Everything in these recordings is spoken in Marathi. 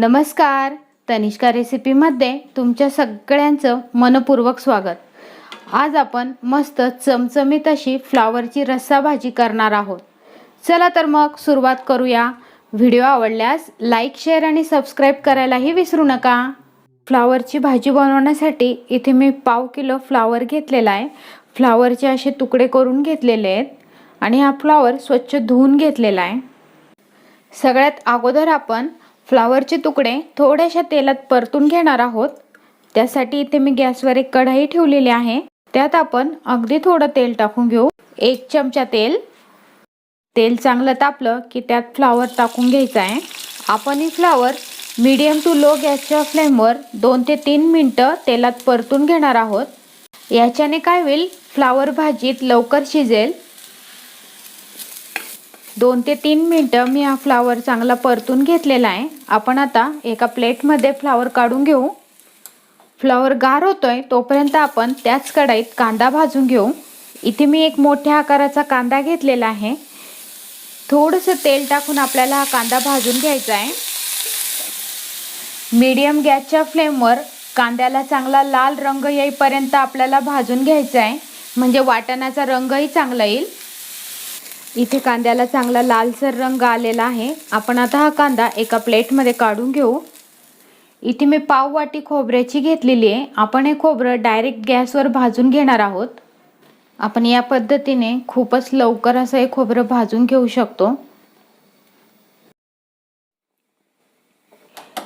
नमस्कार. तनिष्का रेसिपीमध्ये तुमच्या सगळ्यांचं मनपूर्वक स्वागत. आज आपण मस्त चमचमीत अशी फ्लावरची रस्सा भाजी करणार आहोत. चला तर मग सुरुवात करूया. व्हिडिओ आवडल्यास लाईक शेअर आणि सबस्क्राईब करायलाही विसरू नका. फ्लावरची भाजी बनवण्यासाठी इथे मी पाव किलो फ्लावर घेतलेला आहे. फ्लावरचे असे तुकडे करून घेतलेले आहेत आणि हा फ्लावर स्वच्छ धुवून घेतलेला आहे. सगळ्यात अगोदर आपण फ्लावरचे तुकडे थोड्याशा तेलात परतून घेणार आहोत. त्यासाठी इथे मी गॅसवर एक कढाई ठेवलेली आहे. त्यात आपण अगदी थोडं तेल टाकून घेऊ. एक चमचा तेल. तेल चांगलं तापलं की त्यात फ्लावर टाकून घ्यायचं आहे. आपण ही फ्लावर मीडियम टू लो गॅसच्या फ्लेमवर दोन ते तीन मिनटं तेलात परतून घेणार आहोत. याच्याने काय होईल? फ्लावर भाजीत लवकर शिजेल. दोन ते तीन मिनटं मी हा फ्लावर चांगला परतून घेतलेला आहे. आपण आता एका प्लेटमध्ये फ्लावर काढून घेऊ. फ्लावर गार होतोय तोपर्यंत आपण त्याच कढाईत कांदा भाजून घेऊ. इथे मी एक मोठ्या आकाराचा कांदा घेतलेला आहे. थोडंसं तेल टाकून आपल्याला हा कांदा भाजून घ्यायचा आहे. मीडियम गॅसच्या फ्लेमवर कांद्याला चांगला लाल रंग येईपर्यंत आपल्याला भाजून घ्यायचा आहे. म्हणजे वाटणाचा रंगही चांगला येईल. इथे कांद्याला चांगला लालसर रंग आलेला आहे. आपण आता हा कांदा एका प्लेटमध्ये काढून घेऊ. इथे मी पाव वाटी खोबऱ्याची घेतलेली आहे. आपण हे खोबरं डायरेक्ट गॅसवर भाजून घेणार आहोत. आपण या पद्धतीने खूपच लवकर असं हे खोबरं भाजून घेऊ शकतो.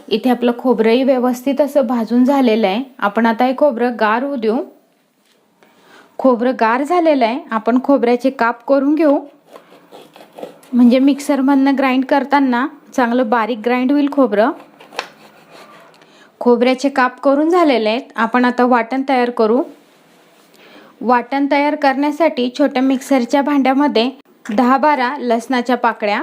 इथे आपलं खोबरंही व्यवस्थित असं भाजून झालेलं आहे. आपण आता हे खोबरं गार होऊ देऊ. खोबरं गार झालेलं आहे. आपण खोबऱ्याचे काप करून घेऊ. म्हणजे मिक्सरमधनं ग्राइंड करताना चांगलं बारीक ग्राइंड होईल खोबरं. खोबऱ्याचे काप करून झालेले आहेत. आपण आता वाटण तयार करू. वाटण तयार करण्यासाठी छोट्या मिक्सरच्या भांड्यामध्ये दहा बारा लसणाच्या पाकळ्या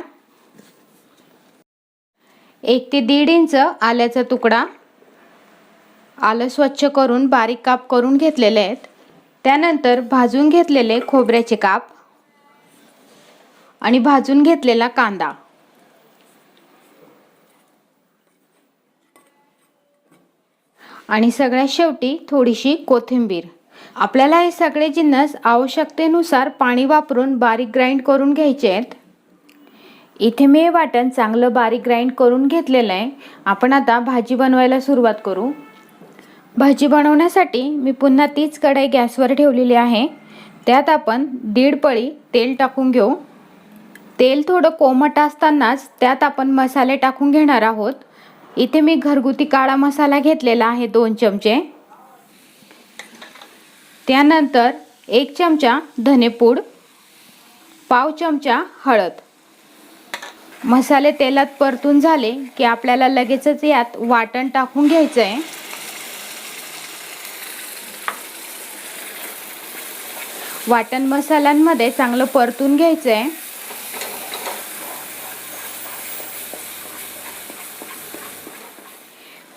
एक ते दीड इंच आल्याचा तुकडा आलं स्वच्छ करून बारीक काप करून घेतलेले आहेत. त्यानंतर भाजून घेतलेले खोबऱ्याचे काप आणि भाजून घेतलेला कांदा. आणि सगळ्यात शेवटी थोडीशी कोथिंबीर. आपल्याला हे सगळे जिन्नस आवश्यकतेनुसार पाणी वापरून बारीक ग्राइंड करून घ्यायचे आहेत. इथे मी हे वाटण चांगलं बारीक ग्राइंड करून घेतलेलं आहे. आपण आता भाजी बनवायला सुरुवात करू. भाजी बनवण्यासाठी मी पुन्हा तीच कढई गॅसवर ठेवलेली आहे. त्यात आपण दीड पळी तेल टाकून घेऊ. तेल थोडं कोमट असतानाच त्यात आपण मसाले टाकून घेणार आहोत. इथे मी घरगुती काळा मसाला घेतलेला आहे दोन चमचे. त्यानंतर एक चमचा धनेपूड पाव चमचा हळद. मसाले तेलात परतून झाले की आपल्याला लगेचच यात वाटण टाकून घ्यायचं आहे वाटण मसाल्यांमध्ये चांगलं परतून घ्यायचं आहे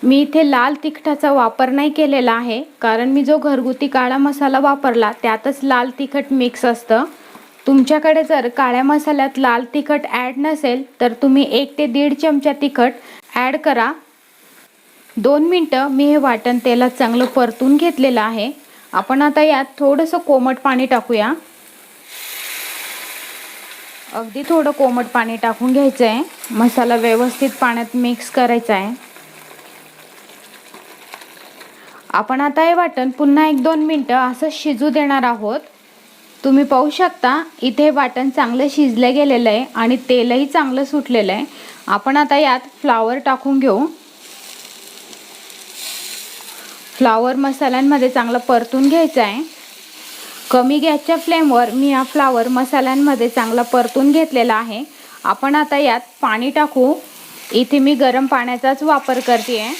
मी इथे लाल तिखटाचा वापर नाही केलेला आहे कारण मी जो घरगुती काळा मसाला वापरला त्यातच लाल तिखट मिक्स असतं. तुमच्याकडे जर काळ्या मसाल्यात लाल तिखट ॲड नसेल तर तुम्ही एक ते दीड चमचा तिखट ॲड करा. दोन मिनटं मी हे वाटण तेलात चांगलं परतून घेतलेलं आहे. आपण आता यात थोडंसं कोमट पाणी टाकूया. अगदी थोडं कोमट पाणी टाकून घ्यायचं आहे मसाला व्यवस्थित पाण्यात मिक्स करायचा आहे आपण आता हे वाटण पुन्हा एक दोन मिनटं असं शिजू देणार आहोत. तुम्ही पाहू शकता इथे वाटण चांगलं शिजलं गेलेलं आहे आणि तेलही चांगलं सुटलेलं आहे. आपण आता यात फ्लावर टाकून घेऊ. फ्लावर मसाल्यांमध्ये चांगलं परतून घ्यायचं आहे. कमी गॅसच्या फ्लेमवर मी हा फ्लावर मसाल्यांमध्ये चांगला परतून घेतलेला आहे. आपण आता यात पाणी टाकू. इथे मी गरम पाण्याचाच वापर करते आहे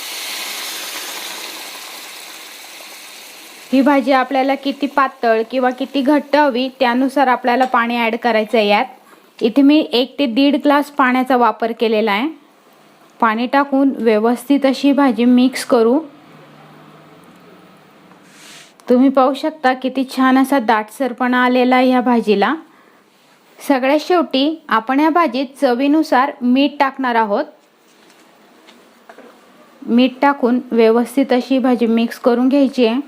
ही भाजी आपल्याला किती पातळ किंवा किती घट्ट हवी त्यानुसार आपल्याला पाणी ॲड करायचं आहे यात. इथे मी एक ते दीड ग्लास पाण्याचा वापर केलेला आहे. पाणी टाकून व्यवस्थित अशी भाजी मिक्स करू. तुम्ही पाहू शकता किती छान असा दाटसरपणा आलेला आहे ह्या भाजीला. सगळ्यात शेवटी आपण या भाजीत चवीनुसार मीठ टाकणार आहोत. मीठ टाकून व्यवस्थित अशी भाजी मिक्स करून घ्यायची आहे.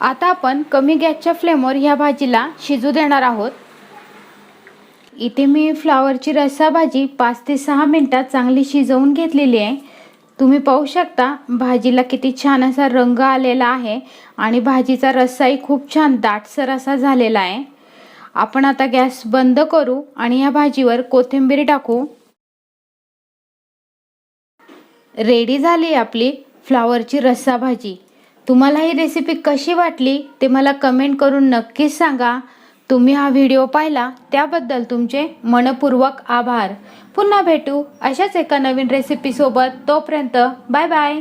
आता आपण कमी गॅसच्या फ्लेमवर ह्या भाजीला शिजू देणार आहोत. इथे मी फ्लावरची रस्सा भाजी पाच ते सहा मिनटात चांगली शिजवून घेतलेली आहे. तुम्ही पाहू शकता भाजीला किती छान असा रंग आलेला आहे आणि भाजीचा रस्साही खूप छान दाटसर असा झालेला आहे. आपण आता गॅस बंद करू आणि या भाजीवर कोथिंबीर टाकू. रेडी झाली आपली फ्लावरची रस्सा भाजी तुम्हाला ही रेसिपी कशी वाटली ते मला कमेंट करून नक्कीच सांगा. तुम्ही हा व्हिडिओ पाहिला त्याबद्दल तुमचे मनपूर्वक आभार. पुन्हा भेटू अशाच एका नवीन रेसिपीसोबत तोपर्यंत बाय बाय